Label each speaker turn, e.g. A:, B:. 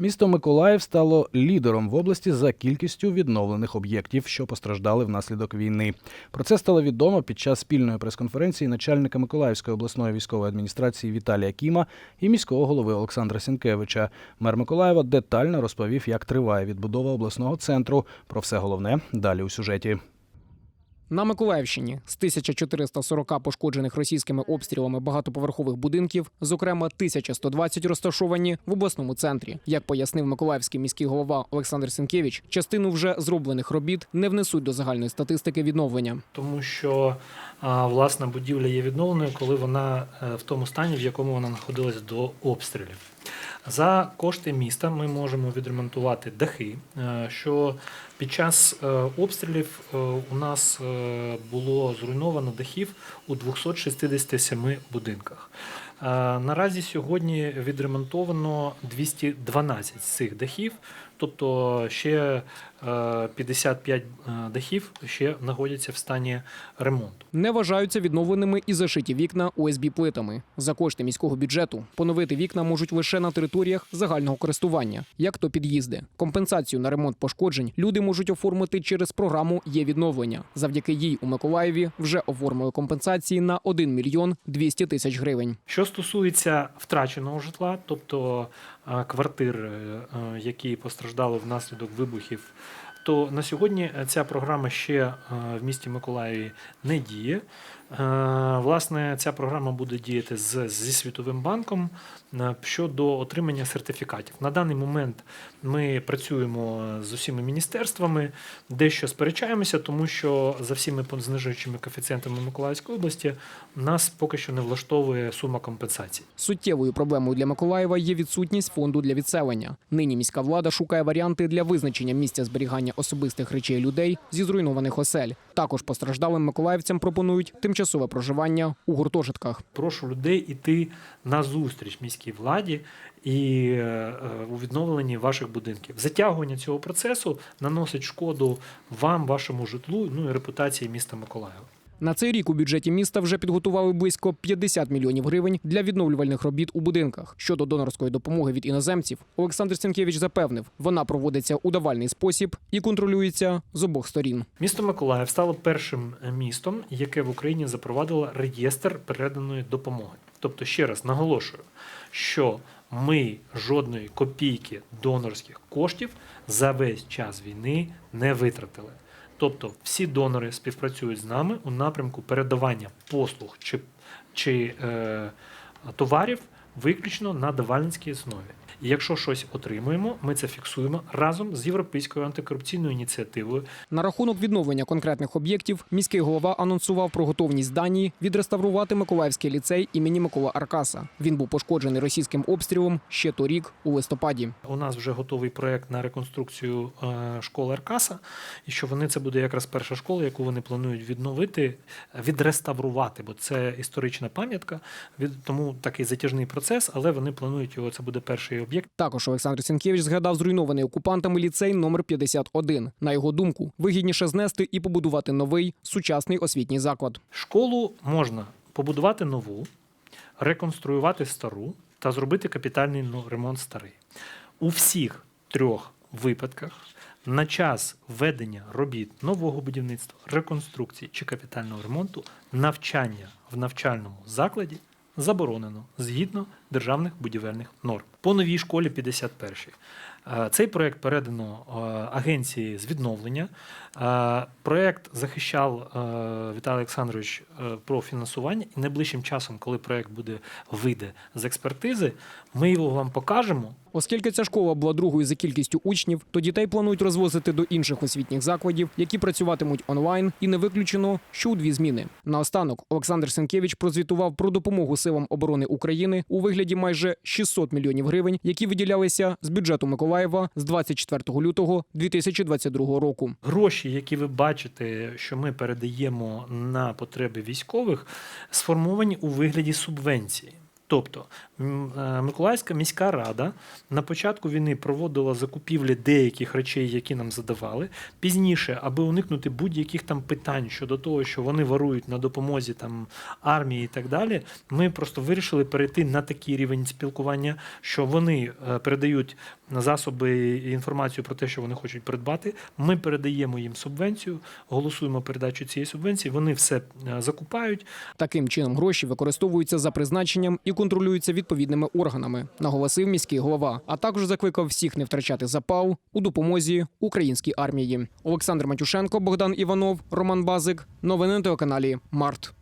A: Місто Миколаїв стало лідером в області за кількістю відновлених об'єктів, що постраждали внаслідок війни. Про це стало відомо під час спільної прес-конференції начальника Миколаївської обласної військової адміністрації Віталія Кіма і міського голови Олександра Сінкевича. Мер Миколаєва детально розповів, як триває відбудова обласного центру. Про все головне далі у сюжеті.
B: На Миколаївщині з 1440 пошкоджених російськими обстрілами багатоповерхових будинків, зокрема 1120 розташовані в обласному центрі. Як пояснив Миколаївський міський голова Олександр Сінкевич, частину вже зроблених робіт не внесуть до загальної статистики відновлення.
C: тому що власна будівля є відновленою, коли вона е, в тому стані, в якому вона знаходилась до обстрілів. За кошти міста ми можемо відремонтувати дахи, е, що під час е, обстрілів е, у нас було зруйновано дахів у 267 будинках. Е, Наразі сьогодні відремонтовано 212 з цих дахів, тобто ще е, 55 е, дахів ще знаходяться в стані ремонту.
B: Не вважаються відновленими і зашиті вікна ОСБ плитами. За кошти міського бюджету поновити вікна можуть лише на територіях загального користування, як то під'їзди. Компенсацію на ремонт пошкоджень люди можуть оформити через програму Є відновлення. Завдяки їй у Миколаєві вже оформили компенсації на 1 мільйон 200 тисяч гривень.
C: Що стосується втраченого житла, тобто квартир, е, е, які постраждали внаслідок вибухів, то на сьогодні ця програма ще е, в місті Миколаєві не діє. Е, Власне, ця програма буде діяти з, зі Світовим банком е, щодо отримання сертифікатів. На даний момент ми працюємо з усіма міністерствами, дещо сперечаємося, тому що за всіми знижуючими коефіцієнтами Миколаївської області нас поки що не влаштовує сума компенсацій.
B: Суттєвою проблемою для Миколаєва є відсутність фонду для відселення. Нині міська влада шукає варіанти для визначення місця зберігання особистих речей людей зі зруйнованих осель. Також постраждалим миколаївцям пропонують тимчасове проживання у гуртожитках.
C: Прошу людей іти на зустріч міській владі і е, у відновленні ваших будинків. Затягування цього процесу наносить шкоду вам, вашому житлу, ну і репутації міста Миколаєва.
B: На цей рік у бюджеті міста вже підготували близько 50 мільйонів гривень для відновлювальних робіт у будинках. Щодо донорської допомоги від іноземців, Олександр Сінкевич запевнив, вона проводиться у давальний спосіб і контролюється з обох сторін.
C: Місто Миколаїв стало першим містом, яке в Україні запровадило реєстр переданої допомоги. Тобто, ще раз наголошую, що ми жодної копійки донорських коштів за весь час війни не витратили. Тобто всі донори співпрацюють з нами у напрямку передавання послуг чи, чи е, товарів виключно на давальницькій основі. І якщо щось отримуємо, ми це фіксуємо разом з європейською антикорупційною ініціативою,
B: На рахунок відновлення конкретних об'єктів міський голова анонсував про готовність Данії відреставрувати Миколаївський ліцей імені Микола Аркаса. Він був пошкоджений російським обстрілом ще торік у листопаді.
C: У нас вже готовий проект на реконструкцію е, школи Аркаса, і що вони це буде якраз перша школа, яку вони планують відновити, відреставрувати, бо це історична пам'ятка. Від тому такий затяжний процес, але вони планують його. Це буде перший об'єкт.
B: Також Олександр Сінкевич згадав зруйнований окупантами ліцей номер 51. На його думку, вигідніше знести і побудувати новий сучасний освітній заклад.
C: Школу можна побудувати нову, реконструювати стару та зробити капітальний ну, ремонт старий. У всіх трьох випадках на час ведення робіт нового будівництва, реконструкції чи капітального ремонту навчання в навчальному закладі заборонено згідно державних будівельних норм. По новій школі 51 Е, Цей проект передано е, агенції з відновлення. Е, Проект захищав Віталій Олександрович про фінансування, і найближчим часом, коли проект буде вийде з експертизи, ми його вам покажемо.
B: Оскільки ця школа була другою за кількістю учнів, то дітей планують розвозити до інших освітніх закладів, які працюватимуть онлайн, і не виключено, що у дві зміни. Наостанок Олександр Сенкевич прозвітував про допомогу силам оборони України у вигляді майже 600 мільйонів гривень, які виділялися з бюджету Миколаєва з 24 лютого 2022 року.
C: Гроші, які ви бачите, що ми передаємо на потреби військових, сформовані у вигляді субвенції. Тобто е, Миколаївська міська рада на початку війни проводила закупівлі деяких речей, які нам задавали. Пізніше, аби уникнути будь-яких там питань щодо того, що вони ворують на допомозі там армії і так далі. Ми просто вирішили перейти на такий рівень спілкування, що вони е, передають засоби інформацію про те, що вони хочуть придбати. Ми передаємо їм субвенцію, голосуємо передачу цієї субвенції. Вони все е, закупають.
B: Таким чином гроші використовуються за призначенням і контролюються відповідними органами, наголосив міський голова. А також закликав всіх не втрачати запал у допомозі українській армії. Олександр Матюшенко, Богдан Іванов, Роман Базик. Новини на телеканалі Март.